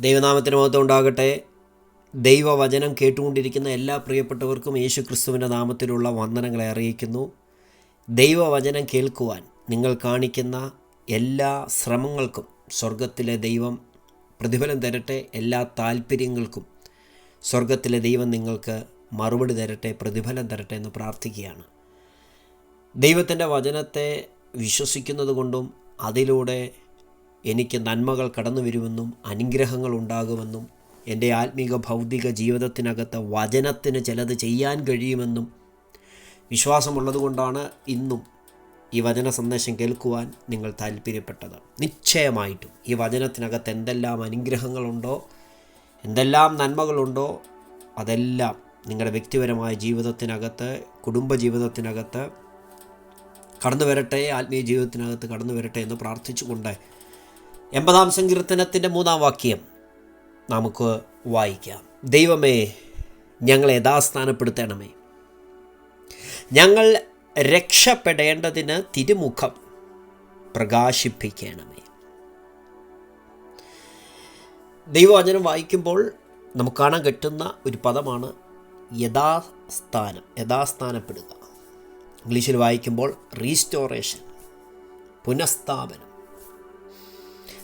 ദൈവനാമത്തിന് മഹത്വം ഉണ്ടാകട്ടെ. ദൈവവചനം കേട്ടുകൊണ്ടിരിക്കുന്ന എല്ലാ പ്രിയപ്പെട്ടവർക്കും യേശു ക്രിസ്തുവിന്റെ നാമത്തിലുള്ള വന്ദനങ്ങളെ അറിയിക്കുന്നു. ദൈവവചനം കേൾക്കുവാൻ നിങ്ങൾ കാണിക്കുന്ന എല്ലാ ശ്രമങ്ങൾക്കും സ്വർഗത്തിലെ ദൈവം പ്രതിഫലം തരട്ടെ. എല്ലാ താല്പര്യങ്ങൾക്കും സ്വർഗത്തിലെ ദൈവം നിങ്ങൾക്ക് മറുപടി തരട്ടെ പ്രതിഫലം തരട്ടെ എന്ന് പ്രാർത്ഥിക്കുകയാണ്. ദൈവത്തിന്റെ വചനത്തെ വിശ്വസിക്കുന്നത് കൊണ്ടും അതിലൂടെ എനിക്ക് നന്മകൾ കടന്നു വരുമെന്നും അനുഗ്രഹങ്ങൾ ഉണ്ടാകുമെന്നും എന്റെ ആത്മീക ഭൗതിക ജീവിതത്തിനകത്ത് വചനത്തിന് ചിലത് ചെയ്യാൻ കഴിയുമെന്നും വിശ്വാസമുള്ളതുകൊണ്ടാണ് ഇന്നും ഈ വചന സന്ദേശം കേൾക്കുവാൻ നിങ്ങൾ താല്പര്യപ്പെട്ടത്. നിശ്ചയമായിട്ടും ഈ വചനത്തിനകത്ത് എന്തെല്ലാം അനുഗ്രഹങ്ങളുണ്ടോ എന്തെല്ലാം നന്മകളുണ്ടോ അതെല്ലാം നിങ്ങളുടെ വ്യക്തിപരമായ ജീവിതത്തിനകത്ത് കുടുംബ ജീവിതത്തിനകത്ത് കടന്നു വരട്ടെ ആത്മീയ ജീവിതത്തിനകത്ത് കടന്നു വരട്ടെ എന്ന് പ്രാർത്ഥിച്ചുകൊണ്ട് എൺപതാം സങ്കീർത്തനത്തിന്റെ മൂന്നാം വാക്യം നമുക്ക് വായിക്കാം. ദൈവമേ ഞങ്ങളെ യഥാസ്ഥാനപ്പെടുത്തണമേ ഞങ്ങൾ രക്ഷപ്പെടേണ്ടതിന് തിരുമുഖം പ്രകാശിപ്പിക്കണമേ. ദൈവവചനം വായിക്കുമ്പോൾ നമുക്ക് കാണാൻ കിട്ടുന്ന ഒരു പദമാണ് യഥാസ്ഥാനം യഥാസ്ഥാനപ്പെടുക. ഇംഗ്ലീഷിൽ വായിക്കുമ്പോൾ റീസ്റ്റോറേഷൻ പുനഃസ്ഥാപനം.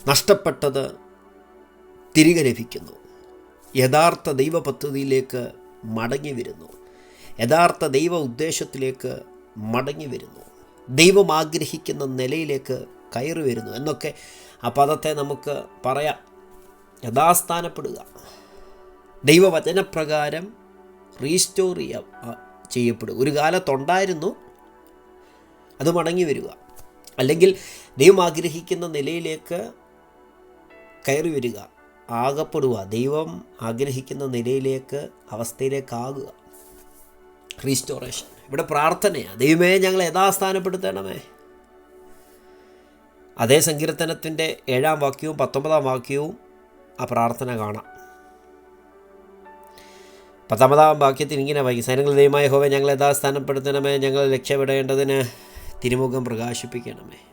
നഷ്ടപ്പെട്ടത് തിരികെ ലഭിക്കുന്നു. യഥാർത്ഥ ദൈവ പദ്ധതിയിലേക്ക് മടങ്ങി വരുന്നു യഥാർത്ഥ ദൈവ ഉദ്ദേശത്തിലേക്ക് മടങ്ങി വരുന്നു ദൈവം ആഗ്രഹിക്കുന്ന നിലയിലേക്ക് കയറി വരുന്നു എന്നൊക്കെ ആ പദത്തെ നമുക്ക് പറയാം. യഥാസ്ഥാനപ്പെടുക. ദൈവവചനപ്രകാരം റീസ്റ്റോർ ചെയ്യാം ചെയ്യപ്പെടുക. ഒരു കാലത്തുണ്ടായിരുന്നു അത് മടങ്ങി വരിക അല്ലെങ്കിൽ ദൈവം ആഗ്രഹിക്കുന്ന നിലയിലേക്ക് കയറി വരിക. ആകപ്പെടുക. ദൈവം ആഗ്രഹിക്കുന്ന നിലയിലേക്ക് അവസ്ഥയിലേക്കാകുക റീസ്റ്റോറേഷൻ ഇവിടെ പ്രാർത്ഥനയാണ് ദൈവമേ ഞങ്ങൾ യഥാസ്ഥാനപ്പെടുത്തണമേ. അതേ സങ്കീർത്തനത്തിന്റെ ഏഴാം വാക്യവും പത്തൊമ്പതാം വാക്യവും ആ പ്രാർത്ഥന കാണാം. പത്തൊമ്പതാം വാക്യത്തിൽ ഇങ്ങനെ വായിക്കും. സൈനങ്ങൾ ദൈവമായ ഹോവെ ഞങ്ങൾ യഥാസ്ഥാനപ്പെടുത്തണമേ. ഞങ്ങൾ രക്ഷപ്പെടേണ്ടതിന് തിരുമുഖം പ്രകാശിപ്പിക്കണമേ.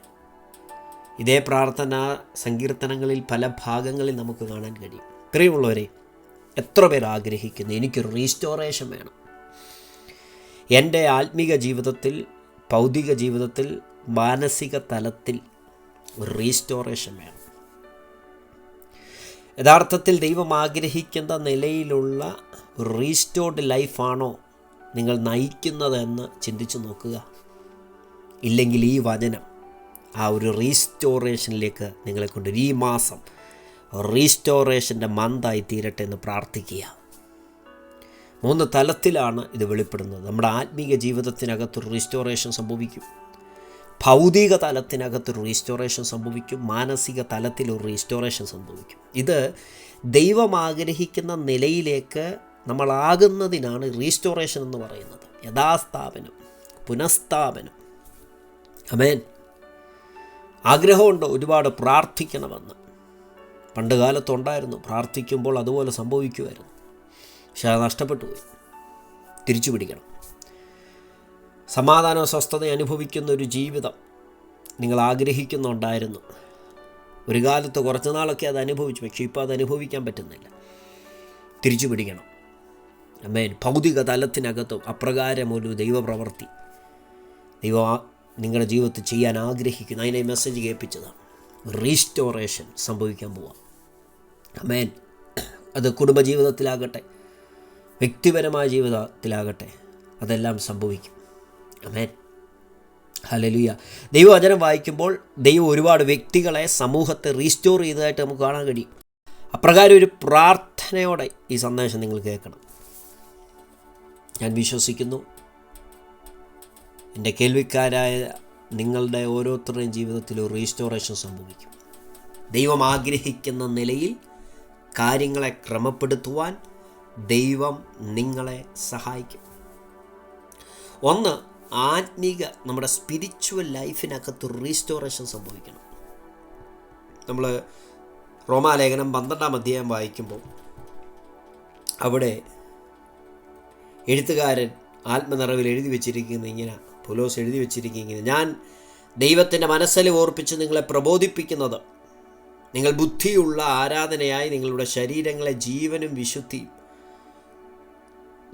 ഇതേ പ്രാർത്ഥന സങ്കീർത്തനങ്ങളിൽ പല ഭാഗങ്ങളിൽ നമുക്ക് കാണാൻ കഴിയും. പ്രിയമുള്ളവരെ എത്ര പേർ ആഗ്രഹിക്കുന്നു എനിക്കൊരു റീസ്റ്റോറേഷൻ വേണം. എന്റെ ആത്മീക ജീവിതത്തിൽ ഭൗതിക ജീവിതത്തിൽ മാനസിക തലത്തിൽ ഒരു റീസ്റ്റോറേഷൻ വേണം. യഥാർത്ഥത്തിൽ ദൈവം ആഗ്രഹിക്കുന്ന നിലയിലുള്ള ഒരു റീസ്റ്റോർഡ് ലൈഫാണോ നിങ്ങൾ നയിക്കുന്നതെന്ന് ചിന്തിച്ചു നോക്കുക. ഇല്ലെങ്കിൽ ഈ വചനം ആ ഒരു റീസ്റ്റോറേഷനിലേക്ക് നിങ്ങളെ കൊണ്ട് ഈ മാസം റീസ്റ്റോറേഷന്റെ മന്തായി തീരട്ടെ എന്ന് പ്രാർത്ഥിക്കുക. മൂന്ന് തലത്തിലാണ് ഇത് വെളിപ്പെടുന്നത്. നമ്മുടെ ആത്മീക ജീവിതത്തിനകത്തൊരു റീസ്റ്റോറേഷൻ സംഭവിക്കും. ഭൗതിക തലത്തിനകത്തൊരു റീസ്റ്റോറേഷൻ സംഭവിക്കും. മാനസിക തലത്തിലൊരു റീസ്റ്റോറേഷൻ സംഭവിക്കും. ഇത് ദൈവം ആഗ്രഹിക്കുന്ന നിലയിലേക്ക് നമ്മളാകുന്നതിനാണ് റീസ്റ്റോറേഷൻ എന്ന് പറയുന്നത്. യഥാസ്ഥാപനം പുനഃസ്ഥാപനം. അമേൻ ആഗ്രഹമുണ്ട് ഒരുപാട് പ്രാർത്ഥിക്കണമെന്ന്. പണ്ട് കാലത്തുണ്ടായിരുന്നു പ്രാർത്ഥിക്കുമ്പോൾ അതുപോലെ സംഭവിക്കുമായിരുന്നു. പക്ഷെ അത് നഷ്ടപ്പെട്ടു പോയി. തിരിച്ചു പിടിക്കണം. സമാധാനവും സ്വസ്ഥത അനുഭവിക്കുന്ന ഒരു ജീവിതം നിങ്ങൾ ആഗ്രഹിക്കുന്നുണ്ടായിരുന്നു. ഒരു കാലത്ത് കുറച്ച് നാളൊക്കെ അത് അനുഭവിച്ചു. പക്ഷേ ഇപ്പോൾ അത് അനുഭവിക്കാൻ പറ്റുന്നില്ല. തിരിച്ചു പിടിക്കണം. അമ്മേൻ ഭൗതിക തലത്തിനകത്തും അപ്രകാരം ഒരു ദൈവപ്രവൃത്തി. ദൈവം നിങ്ങളുടെ ജീവിതത്തിൽ ചെയ്യാൻ ആഗ്രഹിക്കുന്നു അതിനെ മെസ്സേജ് കേൾപ്പിച്ചതാണ്. റീസ്റ്റോറേഷൻ സംഭവിക്കാൻ പോവാം. അമേൻ അത് കുടുംബജീവിതത്തിലാകട്ടെ വ്യക്തിപരമായ ജീവിതത്തിലാകട്ടെ അതെല്ലാം സംഭവിക്കും. അമേൻ ഹലലുയ ദൈവവചനം വായിക്കുമ്പോൾ ദൈവം ഒരുപാട് വ്യക്തികളെ സമൂഹത്തെ റീസ്റ്റോർ ചെയ്തതായിട്ട് നമുക്ക് കാണാൻ കഴിയും. അപ്രകാരം ഒരു പ്രാർത്ഥനയോടെ ഈ സന്ദേശം നിങ്ങൾ കേൾക്കണം. ഞാൻ വിശ്വസിക്കുന്നു. എന്റെ കേൾവിക്കാരായ നിങ്ങളുടെ ഓരോരുത്തരുടെയും ജീവിതത്തിൽ ഒരു റീസ്റ്റോറേഷൻ സംഭവിക്കും. ദൈവം ആഗ്രഹിക്കുന്ന നിലയിൽ കാര്യങ്ങളെ ക്രമപ്പെടുത്തുവാൻ ദൈവം നിങ്ങളെ സഹായിക്കും. ഒന്ന് ആത്മീക നമ്മുടെ സ്പിരിച്വൽ ലൈഫിനകത്ത് റീസ്റ്റോറേഷൻ സംഭവിക്കണം. നമ്മൾ റോമാലേഖനം പന്ത്രണ്ടാം അധ്യായം വായിക്കുമ്പോൾ അവിടെ എഴുത്തുകാരൻ ആത്മനിറവിൽ എഴുതി വച്ചിരിക്കുന്ന ഇങ്ങനെ പുലോസ് എഴുതി വെച്ചിരിക്കുന്നത് ഞാൻ ദൈവത്തിന്റെ മനസ്സിൽ ഓർപ്പിച്ച് നിങ്ങളെ പ്രബോധിപ്പിക്കുന്നത് നിങ്ങൾ ബുദ്ധിയുള്ള ആരാധനയായി നിങ്ങളുടെ ശരീരങ്ങളെ ജീവനും വിശുദ്ധിയും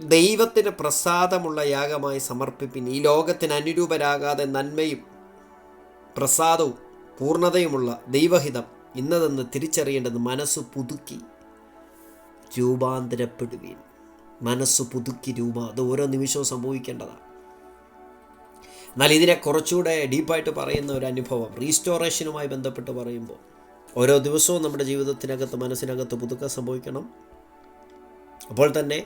ദൈവത്തിന് പ്രസാദമുള്ള യാഗമായി സമർപ്പിപ്പിൻ. ഈ ലോകത്തിന് അനുരൂപരാകാതെ നന്മയും പ്രസാദവും പൂർണതയുമുള്ള ദൈവഹിതം ഇന്നതെന്ന് തിരിച്ചറിയേണ്ടത് മനസ്സ് പുതുക്കി രൂപാന്തരപ്പെടുകയും മനസ്സ് പുതുക്കി രൂപ അത് ഓരോ നിമിഷവും സംഭവിക്കേണ്ടതാണ്. എന്നാൽ ഇതിനെ കുറച്ചുകൂടെ ഡീപ്പായിട്ട് പറയുന്ന ഒരു അനുഭവം റീസ്റ്റോറേഷനുമായി ബന്ധപ്പെട്ട് പറയുമ്പോൾ. ഓരോ ദിവസവും നമ്മുടെ ജീവിതത്തിനകത്ത് മനസ്സിനകത്ത് പുതുക്കം സംഭവിക്കണം. അപ്പോൾ തന്നെ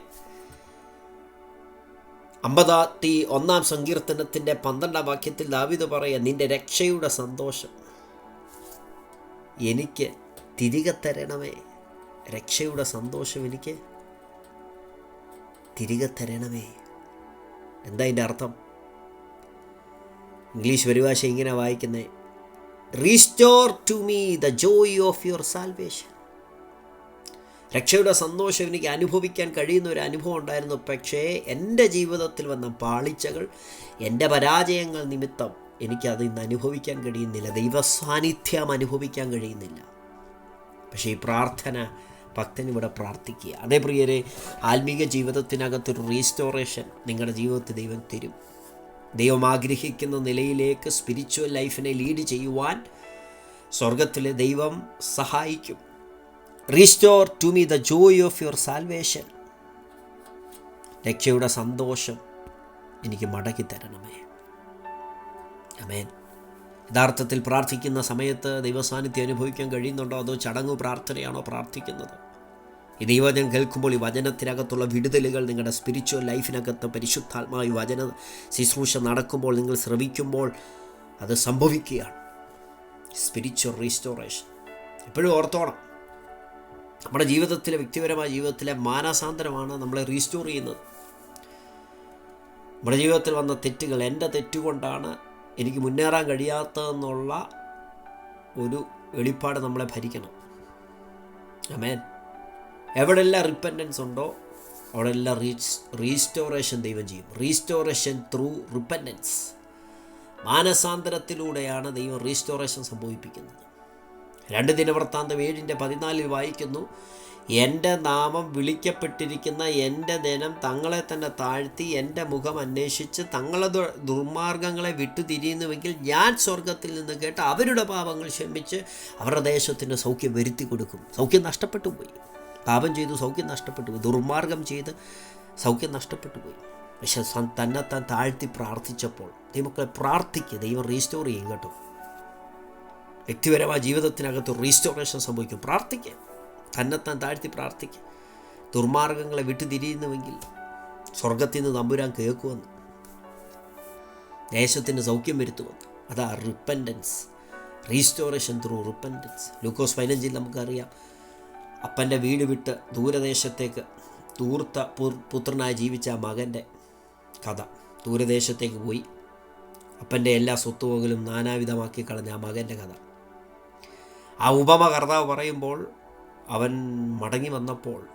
അമ്പതാത്തി ഒന്നാം സങ്കീർത്തനത്തിന്റെ പന്ത്രണ്ടാം വാക്യത്തിൽ ദാവിദ് പറയുക നിന്റെ രക്ഷയുടെ സന്തോഷം എനിക്ക് തിരികെ തരണമേ. രക്ഷയുടെ സന്തോഷം എനിക്ക് തിരികെ തരണമേ. എന്താ അതിന്റെ അർത്ഥം? ഇംഗ്ലീഷ് പരിഭാഷ ഇങ്ങനെ വായിക്കുന്നത് restore to me the joy of your salvation രക്ഷയുടെ സന്തോഷം എനിക്ക് അനുഭവിക്കാൻ കഴിയുന്ന ഒരു അനുഭവം ഉണ്ടായിരുന്നു. പക്ഷേ എന്റെ ജീവിതത്തിൽ വന്ന പാളിച്ചകൾ എന്റെ പരാജയങ്ങൾ നിമിത്തം എനിക്കത് ഇന്ന് അനുഭവിക്കാൻ കഴിയുന്നില്ല. ദൈവസാന്നിധ്യം അനുഭവിക്കാൻ കഴിയുന്നില്ല. പക്ഷേ ഈ പ്രാർത്ഥന ഭക്തൻ ഇവിടെ പ്രാർത്ഥിക്കുക. അതേ പ്രിയരെ ആത്മീക ജീവിതത്തിനകത്തൊരു റീസ്റ്റോറേഷൻ നിങ്ങളുടെ ജീവിതത്തിൽ ദൈവം തരും. ദൈവം ആഗ്രഹിക്കുന്ന നിലയിലേക്ക് സ്പിരിച്വൽ ലൈഫിനെ ലീഡ് ചെയ്യുവാൻ സ്വർഗത്തിലെ ദൈവം സഹായിക്കും. Restore to me the joy of your salvation രക്ഷയുടെ സന്തോഷം എനിക്ക് മടക്കി തരണമേ. അമേൻ യഥാർത്ഥത്തിൽ പ്രാർത്ഥിക്കുന്ന സമയത്ത് ദൈവസാന്നിധ്യം അനുഭവിക്കാൻ കഴിയുന്നുണ്ടോ? അതോ ചടങ്ങു പ്രാർത്ഥനയാണോ പ്രാർത്ഥിക്കുന്നത്? ഈ ദൈവവചനം കേൾക്കുമ്പോൾ ഈ വചനത്തിനകത്തുള്ള വിടുതലുകൾ നിങ്ങളുടെ സ്പിരിച്വൽ ലൈഫിനകത്ത് പരിശുദ്ധാത്മാവി വചന ശുശ്രൂഷ നടക്കുമ്പോൾ നിങ്ങൾ ശ്രമിക്കുമ്പോൾ അത് സംഭവിക്കുകയാണ്. സ്പിരിച്വൽ റീസ്റ്റോറേഷൻ എപ്പോഴും ഓർത്തോണം. നമ്മുടെ ജീവിതത്തിലെ വ്യക്തിപരമായ ജീവിതത്തിലെ മാനസാന്തരമാണ് നമ്മളെ റീസ്റ്റോർ ചെയ്യുന്നത്. നമ്മുടെ ജീവിതത്തിൽ വന്ന തെറ്റുകൾ എന്റെ തെറ്റുകൊണ്ടാണ് എനിക്ക് മുന്നേറാൻ കഴിയാത്തതെന്നുള്ള ഒരു വെളിപ്പാട് നമ്മളെ ഭരിക്കണം. അമേൻ എവിടെല്ലാം റിപ്പന്റൻസ് ഉണ്ടോ അവിടെല്ലാം റീച്ച് റീസ്റ്റോറേഷൻ ദൈവം ചെയ്യും. റീസ്റ്റോറേഷൻ ത്രൂ റിപ്പന്റൻസ് മാനസാന്തരത്തിലൂടെയാണ് ദൈവം റീസ്റ്റോറേഷൻ സംഭവിപ്പിക്കുന്നത്. രണ്ട് ദിനവൃത്താന്തം ഏഴിന്റെ പതിനാലിൽ വായിക്കുന്നു എന്റെ നാമം വിളിക്കപ്പെട്ടിരിക്കുന്ന എന്റെ ദിനം തങ്ങളെ തന്നെ താഴ്ത്തി എന്റെ മുഖം അന്വേഷിച്ച് തങ്ങളെ ദുർമാർഗങ്ങളെ വിട്ടുതിരിയുന്നുവെങ്കിൽ ഞാൻ സ്വർഗത്തിൽ നിന്ന് കേട്ട് അവരുടെ പാപങ്ങൾ ക്ഷമിച്ച് അവരുടെ ദേശത്തിന് സൗഖ്യം വരുത്തി കൊടുക്കും സൗഖ്യം നഷ്ടപ്പെട്ടു പോയി പാപം ചെയ്തു സൗഖ്യം നഷ്ടപ്പെട്ടു പോയി. ദുർമാർഗം ചെയ്ത് സൗഖ്യം നഷ്ടപ്പെട്ടു പോയി പക്ഷെ തന്നെത്താൻ താഴ്ത്തി പ്രാർത്ഥിച്ചപ്പോൾ ദൈവമക്കളെ പ്രാർത്ഥിക്കുക ദൈവം റീസ്റ്റോർ ചെയ്യും കേട്ടോ. വ്യക്തിപരമായ ജീവിതത്തിനകത്ത് റീസ്റ്റോറേഷൻ സംഭവിക്കും. പ്രാർത്ഥിക്കുക തന്നെത്താൻ താഴ്ത്തി പ്രാർത്ഥിക്കുക ദുർമാർഗങ്ങളെ വിട്ടുതിരിയുന്നുവെങ്കിൽ സ്വർഗത്തിൽ നിന്ന് തമ്പുരാൻ കേൾക്കുമെന്ന്. ദേശത്തിന് സൗഖ്യം വരുത്തുമെന്ന്. അതാ റിപ്പൻഡൻസ് റീസ്റ്റോറേഷൻ ത്രൂ റിപ്പൻഡൻസ് ലൂക്കോസ് പതിനഞ്ചിൽ നമുക്കറിയാം. അപ്പന്റെ വീട് വിട്ട് ദൂരദേശത്തേക്ക് തൂർത്ത പുത്രനായി ജീവിച്ച മകന്റെ കഥ. ദൂരദേശത്തേക്ക് പോയി. അപ്പന്റെ എല്ലാ സ്വത്തുവകലും നാനാവിധമാക്കി കളഞ്ഞ ആ മകന്റെ കഥ. ആ ഉപമ കർത്താവ് പറയുമ്പോൾ അവൻ മടങ്ങി വന്നപ്പോൾ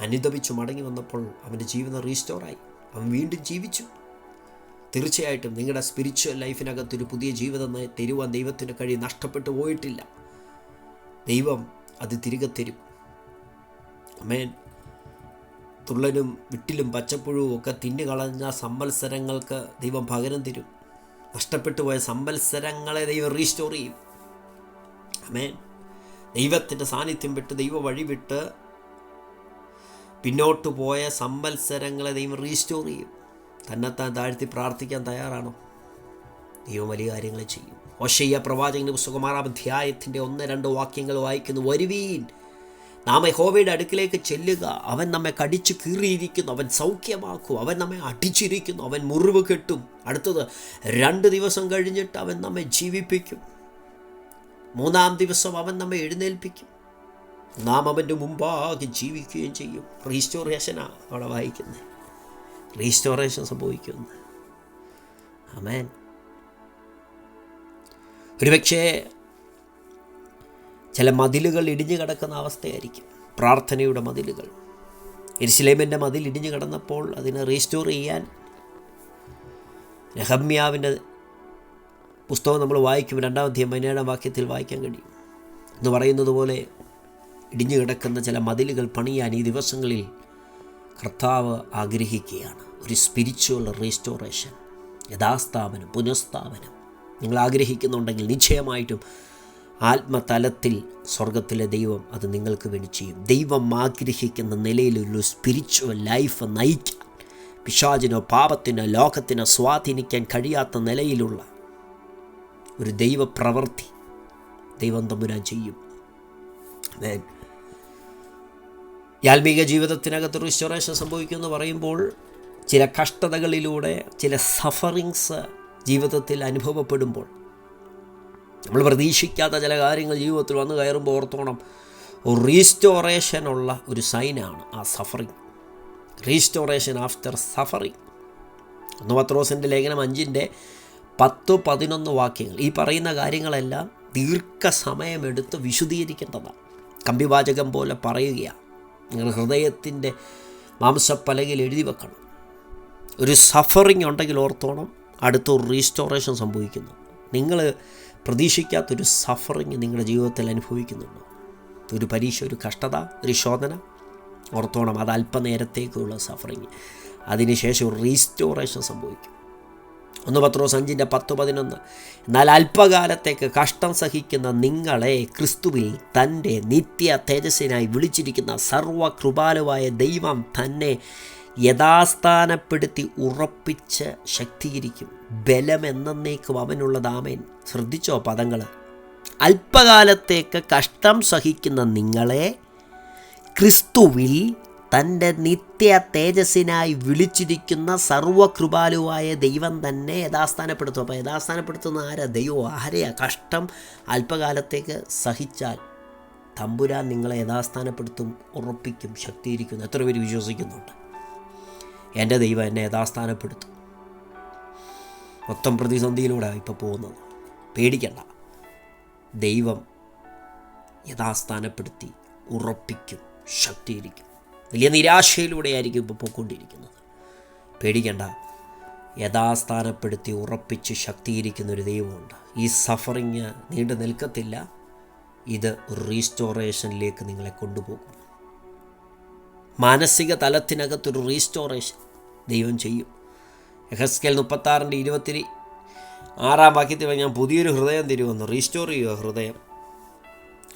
അനുദപിച്ചു മടങ്ങി വന്നപ്പോൾ അവന്റെ ജീവിതം റീസ്റ്റോറായി. അവൻ വീണ്ടും ജീവിച്ചു. തീർച്ചയായിട്ടും നിങ്ങളുടെ സ്പിരിച്വൽ ലൈഫിനകത്തൊരു പുതിയ ജീവിതം തരുവാൻ ദൈവത്തിന് കഴി നഷ്ടപ്പെട്ടു പോയിട്ടില്ല. ദൈവം അത് തിരികെ തരും. അമേൻ. തുള്ളനും വിട്ടിലും പച്ചപ്പുഴുവും ഒക്കെ തിന്നു കളഞ്ഞ സമ്പത്സരങ്ങൾക്ക് ദൈവം പകരം തരും. നഷ്ടപ്പെട്ടു പോയ സമ്പത്സരങ്ങളെ ദൈവം റീസ്റ്റോർ ചെയ്യും. അമേൻ. ദൈവത്തിന്റെ സാന്നിധ്യം വിട്ട് ദൈവ വഴി വിട്ട് പിന്നോട്ട് പോയ സമ്പത്സരങ്ങളെ ദൈവം റീസ്റ്റോർ ചെയ്യും. തന്നെത്താൻ താഴ്ത്തി പ്രാർത്ഥിക്കാൻ തയ്യാറാണോ. ദൈവം വലിയ കാര്യങ്ങൾ ചെയ്യും. ഒഷയ്യ പ്രവാചകന്റെ പുസ്തകമാറാം അധ്യായത്തിന്റെ ഒന്ന് രണ്ട് വാക്യങ്ങൾ വായിക്കുന്നു. വരുവീൻ നാം യഹോവയുടെ അടുക്കിലേക്ക് ചെല്ലുക. അവൻ നമ്മെ കടിച്ചു കീറിയിരിക്കുന്നു. അവൻ സൗഖ്യമാക്കും. അവൻ നമ്മെ അടിച്ചിരിക്കുന്നു. അവൻ മുറിവ് കെട്ടും. അടുത്തത് രണ്ട് ദിവസം കഴിഞ്ഞിട്ട് അവൻ നമ്മെ ജീവിപ്പിക്കും. മൂന്നാം ദിവസം അവൻ നമ്മെ എഴുന്നേൽപ്പിക്കും. നാം അവന്റെ മുമ്പാകെ ജീവിക്കുകയും ചെയ്യും. റീസ്റ്റോറേഷനാണ് അവിടെ വായിക്കുന്നത്. റീസ്റ്റോറേഷൻ സംഭവിക്കുന്നു. അമേൻ ഒരുപക്ഷേ ചില മതിലുകൾ ഇടിഞ്ഞു കിടക്കുന്ന അവസ്ഥയായിരിക്കും. പ്രാർത്ഥനയുടെ മതിലുകൾ. എരിശിലേമിന്റെ മതിൽ ഇടിഞ്ഞു കിടന്നപ്പോൾ അതിനെ റീസ്റ്റോർ ചെയ്യാൻ രഹമ്യാവിന്റെ പുസ്തകം നമ്മൾ വായിക്കും രണ്ടാം അധ്യായം പതിനേഴാം വാക്യത്തിൽ വായിക്കാൻ കഴിയും. എന്ന് പറയുന്നത് പോലെ ഇടിഞ്ഞു കിടക്കുന്ന ചില മതിലുകൾ പണിയാൻ ഈ ദിവസങ്ങളിൽ കർത്താവ് ആഗ്രഹിക്കുകയാണ്. ഒരു സ്പിരിച്വൽ റീസ്റ്റോറേഷൻ യഥാസ്ഥാപനം പുനഃസ്ഥാപനം. നിങ്ങൾ ആഗ്രഹിക്കുന്നുണ്ടെങ്കിൽ നിശ്ചയമായിട്ടും ആത്മതലത്തിൽ സ്വർഗത്തിലെ ദൈവം അത് നിങ്ങൾക്ക് വേണ്ടി ചെയ്യും. ദൈവം ആഗ്രഹിക്കുന്ന നിലയിലൊരു സ്പിരിച്വൽ ലൈഫ് നയിക്കാൻ പിശാചിനോ പാപത്തിനോ ലോകത്തിനോ സ്വാധീനിക്കാൻ കഴിയാത്ത നിലയിലുള്ള ഒരു ദൈവപ്രവൃത്തി ദൈവം തമ്പുരാൻ ചെയ്യും. ആത്മീക ജീവിതത്തിനകത്ത് റിസ്റ്റോറേഷൻ സംഭവിക്കുമെന്ന് പറയുമ്പോൾ ചില കഷ്ടതകളിലൂടെ ചില സഫറിങ്സ് ജീവിതത്തിൽ അനുഭവപ്പെടുമ്പോൾ. നമ്മൾ പ്രതീക്ഷിക്കാത്ത ചില കാര്യങ്ങൾ ജീവിതത്തിൽ വന്നു കയറുമ്പോൾ ഓർത്തോണം. റീസ്റ്റോറേഷനുള്ള ഒരു സൈനാണ് ആ സഫറിങ് റീസ്റ്റോറേഷൻ ആഫ്റ്റർ സഫറിങ് ഒന്ന് പത്രോസിന്റെ ലേഖനം അഞ്ചിന്റെ പത്ത് പതിനൊന്ന് വാക്യങ്ങൾ. ഈ പറയുന്ന കാര്യങ്ങളെല്ലാം ദീർഘസമയമെടുത്ത് വിശദീകരിക്കേണ്ടതാണ്. കമ്പിവാചകം പോലെ പറയുകയാണ്. നിങ്ങൾ ഹൃദയത്തിന്റെ മാംസപ്പലകയിൽ എഴുതി വെക്കണം. ഒരു സഫറിങ് ഉണ്ടെങ്കിൽ ഓർത്തോണം അടുത്തൊരു റീസ്റ്റോറേഷൻ സംഭവിക്കുന്നു. നിങ്ങൾ പ്രതീക്ഷിക്കാത്തൊരു സഫറിങ് നിങ്ങളുടെ ജീവിതത്തിൽ അനുഭവിക്കുന്നുണ്ടോ? ഒരു പരീക്ഷ ഒരു കഷ്ടത ഒരു ശോധന? ഓർത്തോണം അത് അല്പനേരത്തേക്കുള്ള സഫറിങ് അതിനുശേഷം ഒരു റീസ്റ്റോറേഷൻ സംഭവിക്കും. ഒന്ന് പത്രോ അഞ്ചിന്റെ പത്ത് പതിനൊന്ന്. എന്നാൽ അല്പകാലത്തേക്ക് കഷ്ടം സഹിക്കുന്ന നിങ്ങളെ ക്രിസ്തുവിൽ തന്റെ നിത്യ തേജസ്സിനായി വിളിച്ചിരിക്കുന്ന സർവകൃപാലുവായ ദൈവം തന്നെ യഥാസ്ഥാനപ്പെടുത്തി ഉറപ്പിച്ച് ശക്തീകരിക്കും ബലം എന്നേക്കും അവനുള്ളതാമേൻ ശ്രദ്ധിച്ചോ പദങ്ങൾ അല്പകാലത്തേക്ക് കഷ്ടം സഹിക്കുന്ന നിങ്ങളെ ക്രിസ്തുവിൽ തന്റെ നിത്യ തേജസ്സിനായി വിളിച്ചിരിക്കുന്ന സർവകൃപാലുവായ ദൈവം തന്നെ യഥാസ്ഥാനപ്പെടുത്തും. അപ്പോൾ യഥാസ്ഥാനപ്പെടുത്തുന്ന ആരാ? ദൈവം? ആരെയാ? കഷ്ടം അല്പകാലത്തേക്ക് സഹിച്ചാൽ തമ്പുരാൻ നിങ്ങളെ യഥാസ്ഥാനപ്പെടുത്തും ഉറപ്പിക്കും ശക്തീകരിക്കുന്നു എത്ര പേര് വിശ്വസിക്കുന്നുണ്ട്? എന്റെ ദൈവം എന്നെ യഥാസ്ഥാനപ്പെടുത്തും. മൊത്തം പ്രതിസന്ധിയിലൂടെ ഇപ്പോൾ പോകുന്നത്. പേടിക്കണ്ട. ദൈവം യഥാസ്ഥാനപ്പെടുത്തി ഉറപ്പിക്കും ശക്തിയിരിക്കും വലിയ നിരാശയിലൂടെയായിരിക്കും ഇപ്പോൾ പോയിക്കൊണ്ടിരിക്കുന്നത്. പേടിക്കണ്ട. യഥാസ്ഥാനപ്പെടുത്തി ഉറപ്പിച്ച് ശക്തിയിരിക്കുന്ന ഒരു ദൈവമുണ്ട്. ഈ സഫറിങ് നീണ്ടു നിൽക്കത്തില്ല. ഇത് റീസ്റ്റോറേഷനിലേക്ക് നിങ്ങളെ കൊണ്ടുപോകും. മാനസിക തലത്തിനകത്തൊരു റീസ്റ്റോറേഷൻ ദൈവം ചെയ്യും. എഹസ്കേൽ മുപ്പത്താറിന്റെ ഇരുപത്തി ആറാം വാക്യത്തിൽ ഞാൻ പുതിയൊരു ഹൃദയം തരുമെന്ന് റീസ്റ്റോർ ചെയ്യുക ഹൃദയം.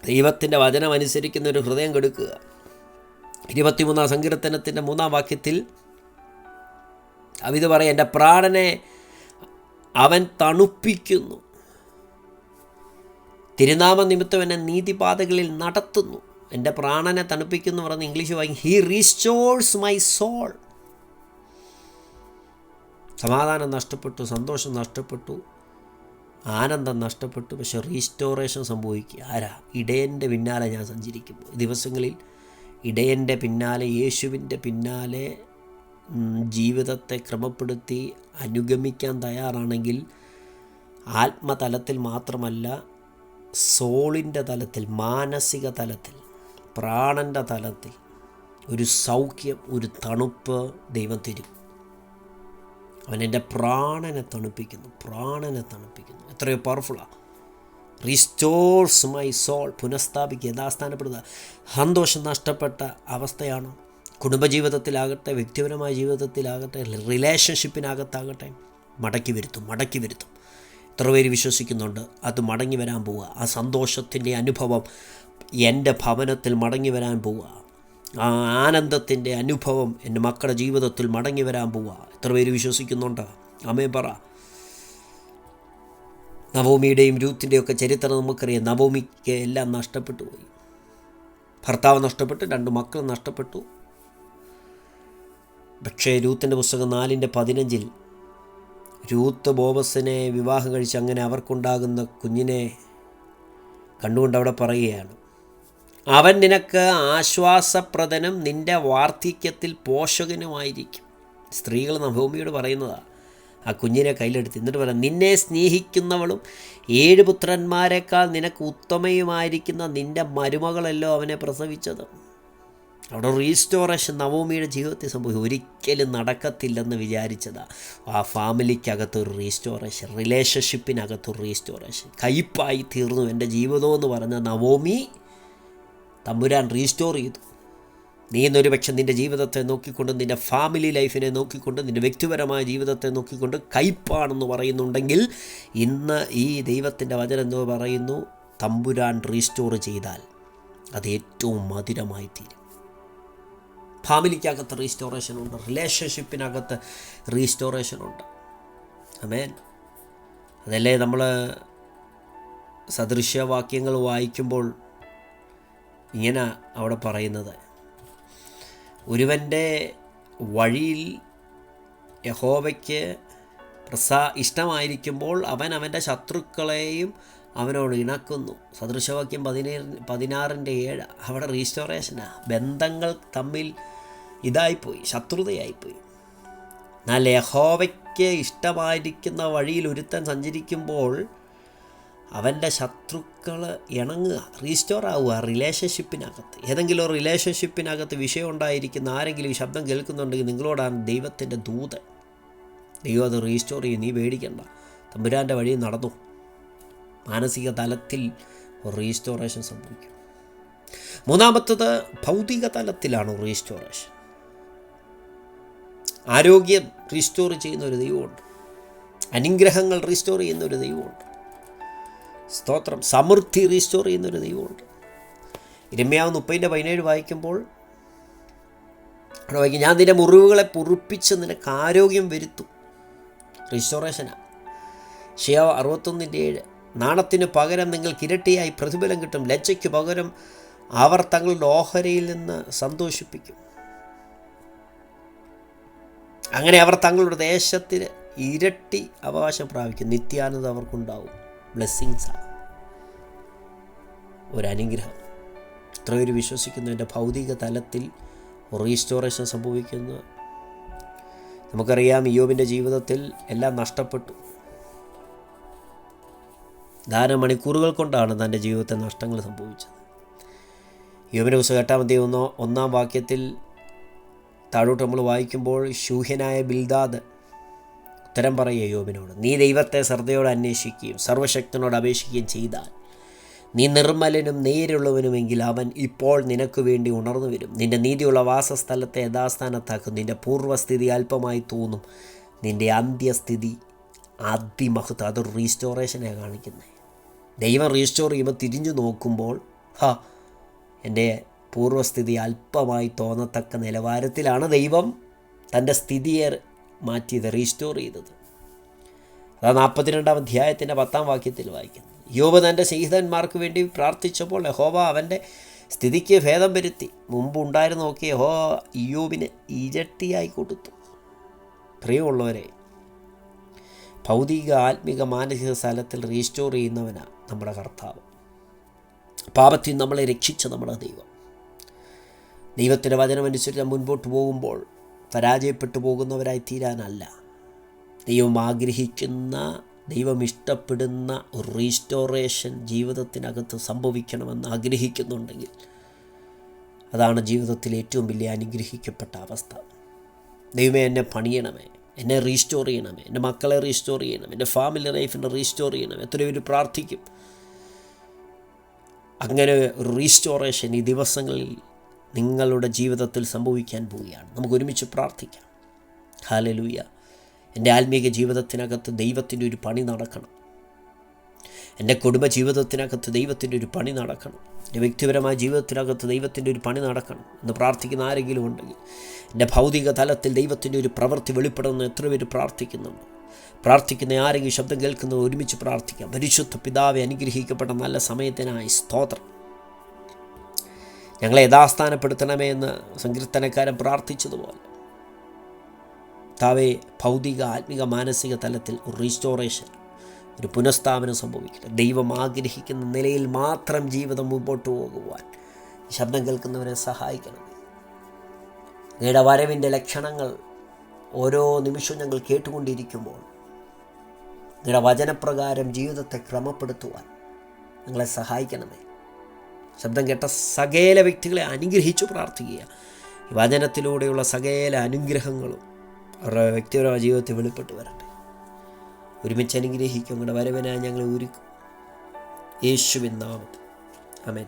ദൈവത്തിന്റെ വചനം അനുസരിക്കുന്ന ഒരു ഹൃദയം കെടുക്കുക. ഇരുപത്തിമൂന്നാം സങ്കീർത്തനത്തിന്റെ മൂന്നാം വാക്യത്തിൽ അവിത് പറയും എന്റെ പ്രാണനെ അവൻ തണുപ്പിക്കുന്നു. തിരുനാമ നിമിത്തം എന്നെ നീതിപാതകളിൽ നടത്തുന്നു. എന്റെ പ്രാണനെ തണുപ്പിക്കുന്നു പറഞ്ഞ് ഇംഗ്ലീഷ് വാങ്ങി ഹീ റീസ്റ്റോഴ്സ് മൈ സോൾ സമാധാനം നഷ്ടപ്പെട്ടു സന്തോഷം നഷ്ടപ്പെട്ടു ആനന്ദം നഷ്ടപ്പെട്ടു പക്ഷെ റീസ്റ്റോറേഷൻ സംഭവിക്കുക. ആരാ? ഇടയന്റെ പിന്നാലെ ഞാൻ സഞ്ചരിക്കുമ്പോൾ. ദിവസങ്ങളിൽ ഇടയന്റെ പിന്നാലെ യേശുവിന്റെ പിന്നാലെ ജീവിതത്തെ ക്രമപ്പെടുത്തി അനുഗമിക്കാൻ തയ്യാറാണെങ്കിൽ ആത്മതലത്തിൽ മാത്രമല്ല സോളിന്റെ തലത്തിൽ മാനസിക തലത്തിൽ പ്രാണന്റെ തലത്തിൽ ഒരു സൗഖ്യം ഒരു തണുപ്പ് ദൈവം തരും. അവൻ എന്റെ പ്രാണനെ തണുപ്പിക്കുന്നു പ്രാണനെ തണുപ്പിക്കുന്നു. എത്രയോ പവർഫുള്ളാണ് റീസ്റ്റോർസ് മൈ സോൾ പുനഃസ്ഥാപിക്കുക യഥാസ്ഥാനപ്പെടുക. സന്തോഷം നഷ്ടപ്പെട്ട അവസ്ഥയാണോ. കുടുംബജീവിതത്തിലാകട്ടെ വ്യക്തിപരമായ ജീവിതത്തിലാകട്ടെ റിലേഷൻഷിപ്പിനകത്താകട്ടെ മടക്കി വരുത്തും മടക്കി വരുത്തും. എത്ര പേര് വിശ്വസിക്കുന്നുണ്ട് അത് മടങ്ങി വരാൻ പോവുക. ആ സന്തോഷത്തിന്റെ അനുഭവം എന്റെ ഭവനത്തിൽ മടങ്ങി വരാൻ പോവുക ആ ആനന്ദത്തിന്റെ അനുഭവം എന്റെ മക്കളുടെ ജീവിതത്തിൽ മടങ്ങി വരാൻ പോവുക എത്ര പേര് വിശ്വസിക്കുന്നുണ്ട്? അമ്മേ പറ. നവോമിയുടെയും രൂത്തിന്റെയും ഒക്കെ ചരിത്രം നമുക്കറിയാം. നവോമിക്ക് എല്ലാം നഷ്ടപ്പെട്ടു പോയി. ഭർത്താവ് നഷ്ടപ്പെട്ടു രണ്ട് മക്കൾ നഷ്ടപ്പെട്ടു. പക്ഷേ രൂത്തിന്റെ പുസ്തകം നാലിന്റെ പതിനഞ്ചിൽ രൂത്ത് ബോബസിനെ വിവാഹം കഴിച്ച് അങ്ങനെ അവർക്കുണ്ടാകുന്ന കുഞ്ഞിനെ കണ്ടുകൊണ്ട് അവിടെ പറയുകയാണ്. അവൻ നിനക്ക് ആശ്വാസപ്രദനും നിന്റെ വാർദ്ധക്യത്തിൽ പോഷകനുമായിരിക്കും. സ്ത്രീകൾ നവഭൂമിയോട് പറയുന്നതാണ് ആ കുഞ്ഞിനെ കയ്യിലെടുത്ത് എന്നിട്ട് പറയാം നിന്നെ സ്നേഹിക്കുന്നവളും ഏഴ് പുത്രന്മാരെക്കാൾ നിനക്ക് ഉത്തമയുമായിരിക്കുന്ന നിന്റെ മരുമകളല്ലോ അവനെ പ്രസവിച്ചത്. അവിടെ റീസ്റ്റോറേഷൻ നവോമിയുടെ ജീവിതത്തിൽ സംഭവിക്കും ഒരിക്കലും നടക്കത്തില്ലെന്ന് വിചാരിച്ചതാ. ആ ഫാമിലിക്കകത്ത് ഒരു റീസ്റ്റോറേഷൻ റിലേഷൻഷിപ്പിനകത്ത് ഒരു റീസ്റ്റോറേഷൻ. കയ്പായി തീർന്നു എന്റെ ജീവിതമെന്ന് പറഞ്ഞ നവോമി തമ്പുരാൻ റീസ്റ്റോർ ചെയ്തു. നീ എന്നൊരു പക്ഷെ നിന്റെ ജീവിതത്തെ നോക്കിക്കൊണ്ട് നിന്റെ ഫാമിലി ലൈഫിനെ നോക്കിക്കൊണ്ട് നിന്റെ വ്യക്തിപരമായ ജീവിതത്തെ നോക്കിക്കൊണ്ട് കയ്പാണെന്ന് പറയുന്നുണ്ടെങ്കിൽ ഇന്ന് ഈ ദൈവത്തിന്റെ വചനം എന്ന് പറയുന്നു? തമ്പുരാൻ റീസ്റ്റോർ ചെയ്താൽ അത് ഏറ്റവും മധുരമായി തീരും. ഫാമിലിക്കകത്ത് റീസ്റ്റോറേഷൻ ഉണ്ട് റിലേഷൻഷിപ്പിനകത്ത് റീസ്റ്റോറേഷൻ ഉണ്ട്. അമേൻ അതല്ലേ നമ്മൾ സദൃശ്യവാക്യങ്ങൾ വായിക്കുമ്പോൾ ഇങ്ങനെ അവിടെ പറയുന്നത്. ഒരുവന്റെ വഴിയിൽ യഹോവയ്ക്ക് പ്രസാ ഇഷ്ടമായിരിക്കുമ്പോൾ അവൻ അവന്റെ ശത്രുക്കളെയും അവനോട് ഇണക്കുന്നു. സദൃശവാക്യം പതിനേഴ് പതിനാറിന്റെ ഏഴ്. അവിടെ റീസ്റ്റോറേഷനാണ് ബന്ധങ്ങൾ തമ്മിൽ ഇതായിപ്പോയി. ശത്രുതയായിപ്പോയി. എന്നാൽ യഹോവയ്ക്ക് ഇഷ്ടമായിരിക്കുന്ന വഴിയിൽ ഒരുത്തൻ സഞ്ചരിക്കുമ്പോൾ അവന്റെ ശത്രുക്കൾ ഇണങ്ങുക റീസ്റ്റോർ ആവുക റിലേഷൻഷിപ്പിനകത്ത് ഏതെങ്കിലും റിലേഷൻഷിപ്പിനകത്ത് വിഷയം ഉണ്ടായിരിക്കുന്ന ആരെങ്കിലും ഈ ശബ്ദം കേൾക്കുന്നുണ്ടെങ്കിൽ നിങ്ങളോടാണ് ദൈവത്തിന്റെ ദൂത് ദൈവം അത് റീസ്റ്റോർ ചെയ്യും നീ പേടിക്കണ്ട. തമ്പുരാന്റെ വഴി നടന്നു. മാനസിക തലത്തിൽ റീസ്റ്റോറേഷൻ സംഭവിക്കും. മൂന്നാമത്തത് ഭൗതിക തലത്തിലാണ് റീസ്റ്റോറേഷൻ ആരോഗ്യം റീസ്റ്റോർ ചെയ്യുന്ന ഒരു ദൈവമുണ്ട്. അനുഗ്രഹങ്ങൾ റീസ്റ്റോർ ചെയ്യുന്ന ഒരു ദൈവമുണ്ട്. സ്തോത്രം. സമൃദ്ധി റീസ്റ്റോർ ചെയ്യുന്നൊരു ദൈവമുണ്ട്. ഇരമ്യാവ് മുപ്പതിന്റെ പതിനേഴ് വായിക്കുമ്പോൾ അവിടെ വായിക്കും ഞാൻ നിന്റെ മുറിവുകളെ പൊറുപ്പിച്ച് നിനക്ക് ആരോഗ്യം വരുത്തും. റീസ്റ്റോറേഷനാണ് ഷിയാവ് അറുപത്തൊന്നിന്റെ ഏഴ് നാണത്തിന് പകരം നിങ്ങൾക്ക് ഇരട്ടിയായി പ്രതിഫലം കിട്ടും. ലജ്ജയ്ക്ക് പകരം അവർ തങ്ങളുടെ ഓഹരയിൽ നിന്ന് സന്തോഷിപ്പിക്കും. അങ്ങനെ അവർ തങ്ങളുടെ ദേശത്തിന് ഇരട്ടി അവകാശം പ്രാപിക്കും. നിത്യാനന്ദ അവർക്കുണ്ടാവും. ബ്ലെസ്സിങ്സാണ് ഒരനുഗ്രഹം. എത്ര പേര് വിശ്വസിക്കുന്നു. എന്റെ ഭൗതിക തലത്തിൽ റീസ്റ്റോറേഷൻ സംഭവിക്കുന്നു. നമുക്കറിയാം യോബിന്റെ ജീവിതത്തിൽ എല്ലാം നഷ്ടപ്പെട്ടു. ധാരാളം മണിക്കൂറുകൾ കൊണ്ടാണ് തന്റെ ജീവിതത്തിൽ നഷ്ടങ്ങൾ സംഭവിച്ചത്. യോബിന്റെ പുസ്തകം എട്ടാം അധ്യായം ഒന്നോ ഒന്നാം വാക്യത്തിൽ താഴോട്ട് നമ്മൾ വായിക്കുമ്പോൾ ശൂഹ്യനായ ബിൽദാദ് ഉത്തരം പറയുക യോബിനോട് നീ ദൈവത്തെ ശ്രദ്ധയോടെ അന്വേഷിക്കുകയും സർവശക്തനോട് അപേക്ഷിക്കുകയും ചെയ്താൽ നീ നിർമ്മലനും നേരുള്ളവനുമെങ്കിൽ അവൻ ഇപ്പോൾ നിനക്ക് വേണ്ടി ഉണർന്നു വരും. നിന്റെ നീതിയുള്ള വാസസ്ഥലത്തെ യഥാസ്ഥാനത്താക്കും. നിന്റെ പൂർവസ്ഥിതി അല്പമായി തോന്നും. നിന്റെ അന്ത്യസ്ഥിതി അതിമഹത്വം. അതൊരു റീസ്റ്റോറേഷനെ കാണിക്കുന്നത് ദൈവം റീസ്റ്റോർ ചെയ്യുമ്പോൾ തിരിഞ്ഞു നോക്കുമ്പോൾ ഹാ എന്റെ പൂർവസ്ഥിതി അല്പമായി തോന്നത്തക്ക നിലവാരത്തിലാണ് ദൈവം തന്റെ സ്ഥിതിയെ മാറ്റിയത് റീസ്റ്റോർ ചെയ്തത്. അതാ നാൽപ്പത്തിരണ്ടാം അധ്യായത്തിന്റെ പത്താം വാക്യത്തിൽ വായിക്കുന്നു. യോബ് തന്റെ സ്നേഹിതന്മാർക്ക് വേണ്ടി പ്രാർത്ഥിച്ചപ്പോൾ യഹോവ അവന്റെ സ്ഥിതിക്ക് ഭേദം വരുത്തി. മുമ്പ് ഉണ്ടായിരുന്നു നോക്കി യഹോ യോബിന് ഇരട്ടിയായി കൊടുത്തു. പ്രിയമുള്ളവരെ ഭൗതിക ആത്മിക മാനസിക സ്ഥലത്തിൽ റീസ്റ്റോർ ചെയ്യുന്നവനാണ് നമ്മുടെ കർത്താവ്. പാപത്തിൽ നമ്മളെ രക്ഷിച്ച നമ്മുടെ ദൈവം. ദൈവത്തിന്റെ വചനമനുസരിച്ച് മുൻപോട്ട് പോകുമ്പോൾ പരാജയപ്പെട്ടു പോകുന്നവരായി തീരാനല്ല. ദൈവം ആഗ്രഹിക്കുന്ന ദൈവം ഇഷ്ടപ്പെടുന്ന ഒരു റീസ്റ്റോറേഷൻ ജീവിതത്തിനകത്ത് സംഭവിക്കണമെന്ന് ആഗ്രഹിക്കുന്നുണ്ടെങ്കിൽ അതാണ് ജീവിതത്തിൽ ഏറ്റവും വലിയ അനുഗ്രഹിക്കപ്പെട്ട അവസ്ഥ. ദൈവമേ എന്നെ പണിയണമേ എന്നെ റീസ്റ്റോർ ചെയ്യണമേ എന്റെ മക്കളെ റീസ്റ്റോർ ചെയ്യണം എന്റെ ഫാമിലി ലൈഫിനെ റീസ്റ്റോർ ചെയ്യണം എത്ര പേര് പ്രാർത്ഥിക്കും. അങ്ങനെ റീസ്റ്റോറേഷൻ ഈ ദിവസങ്ങളിൽ നിങ്ങളുടെ ജീവിതത്തിൽ സംഭവിക്കാൻ പോവുകയാണ്. നമുക്ക് ഒരുമിച്ച് പ്രാർത്ഥിക്കാം. ഹാലലൂയ എന്റെ ആത്മീക ജീവിതത്തിനകത്ത് ദൈവത്തിന്റെ ഒരു പണി നടക്കണം. എന്റെ കുടുംബ ജീവിതത്തിനകത്ത് ദൈവത്തിന്റെ ഒരു പണി നടക്കണം. എന്റെ വ്യക്തിപരമായ ജീവിതത്തിനകത്ത് ദൈവത്തിന്റെ ഒരു പണി നടക്കണം എന്ന് പ്രാർത്ഥിക്കുന്ന ആരെങ്കിലും ഉണ്ടെങ്കിൽ എന്റെ ഭൗതിക തലത്തിൽ ദൈവത്തിന്റെ ഒരു പ്രവൃത്തി വെളിപ്പെടുന്ന എത്ര പേര് പ്രാർത്ഥിക്കുന്നുണ്ട്. പ്രാർത്ഥിക്കുന്ന ആരെങ്കിലും ശബ്ദം കേൾക്കുന്നത് ഒരുമിച്ച് പ്രാർത്ഥിക്കാം. പരിശുദ്ധ പിതാവെ അനുഗ്രഹിക്കപ്പെട്ട നല്ല സമയത്തിനായി സ്തോത്രം. ഞങ്ങളെ യഥാസ്ഥാനപ്പെടുത്തണമേ എന്ന് സങ്കീർത്തനക്കാരൻ പ്രാർത്ഥിച്ചതുപോലെ. താവേ ഭൗതിക ആത്മിക മാനസിക തലത്തിൽ ഒരു റീസ്റ്റോറേഷൻ ഒരു പുനഃസ്ഥാപനം സംഭവിക്കട്ടെ. ദൈവം ആഗ്രഹിക്കുന്ന നിലയിൽ മാത്രം ജീവിതം മുമ്പോട്ട് പോകുവാൻ ശബ്ദം കേൾക്കുന്നവരെ സഹായിക്കണം അങ്ങയുടെ വരവിന്റെ ലക്ഷണങ്ങൾ ഓരോ നിമിഷവും ഞങ്ങൾ കേട്ടുകൊണ്ടിരിക്കുമ്പോൾ അങ്ങയുടെ വചനപ്രകാരം ജീവിതത്തെ ക്രമപ്പെടുത്തുവാൻ ഞങ്ങളെ സഹായിക്കണമേ. ശബ്ദം കേട്ട സകല വ്യക്തികളെ അനുഗ്രഹിച്ചു പ്രാർത്ഥിക്കുക. വചനത്തിലൂടെയുള്ള സകല അനുഗ്രഹങ്ങളും അവരുടെ വ്യക്തിപരമായ ജീവിതത്തിൽ വെളിപ്പെട്ട് വരട്ടെ. ഒരുമിച്ച് അനുഗ്രഹിക്കും. നിങ്ങളുടെ വരവനായി ഞങ്ങൾ ഒരുക്കും. യേശുവിൻ നാമത്തിൽ. അമേൻ